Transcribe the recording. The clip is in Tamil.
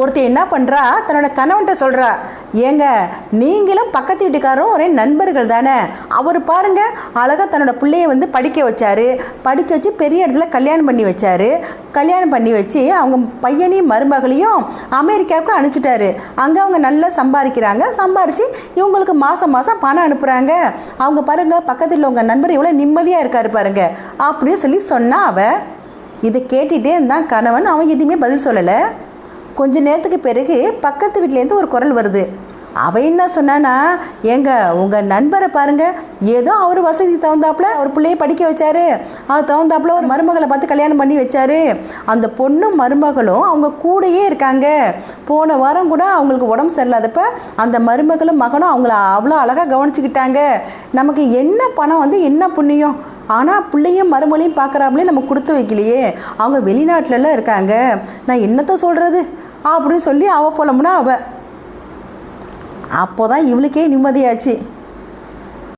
ஒருத்தி என்ன பண்ணுறா தன்னோட கணவன்கிட்ட சொல்கிறா ஏங்க நீங்களும் பக்கத்து வீட்டுக்காரரும் ஒரே நண்பர்கள் தானே? அவர் பாருங்க அழகாக தன்னோட பிள்ளைய வந்து படிக்க வச்சாரு. படிக்க வச்சு பெரிய இடத்துல கல்யாணம் பண்ணி வச்சாரு. கல்யாணம் பண்ணி வச்சு அவங்க பையனையும் மருமகளையும் அமெரிக்காவுக்கு அனுப்பிச்சிட்டாரு. அங்கே அவங்க நல்லா சம்பாதிக்கிறாங்க. சம்பாரித்து இவங்களுக்கு மாதம் மாதம் பணம் அனுப்புகிறாங்க அவங்க பாருங்க பக்கத்தில் உங்கள் நண்பர் இவ்வளோ நிம்மதியாக இருக்காரு பாருங்க. அப்படின்னு சொல்லி சொன்னால் அவ. இதை கேட்டுகிட்டே இருந்தான் கணவன். அவன் எதுவுமே பதில் சொல்லலை. கொஞ்ச நேரத்துக்கு பிறகு பக்கத்து வீட்டிலேருந்து ஒரு குரல் வருது. அவன் என்ன சொன்னானா ஏங்க உங்கள் நண்பரை பாருங்க. ஏதோ அவர் வசதி தகுந்தாப்புல ஒரு பிள்ளைய படிக்க வச்சாரு. அது தகுந்தாப்புல ஒரு மருமகளை பார்த்து கல்யாணம் பண்ணி வச்சாரு. அந்த பொண்ணும் மருமகளும் அவங்க கூடயே இருக்காங்க. போன வாரம் கூட அவங்களுக்கு உடம்பு சரியில்லாதப்ப அந்த மருமகளும் மகனும் அவங்கள அவ்வளோ அழகாக கவனிச்சுக்கிட்டாங்க. நமக்கு என்ன பணம் வந்து என்ன புண்ணியம்? ஆனால் பிள்ளையும் மருமகளையும் பார்க்குறாமலே நம்ம கொடுத்து வைக்கலையே. அவங்க வெளிநாட்டிலலாம் இருக்காங்க. நான் என்னத்த சொல்கிறது அப்படின்னு சொல்லி அவ புலம்புனா அவ. அப்போ தான் இவளுக்கே நிம்மதியாச்சு.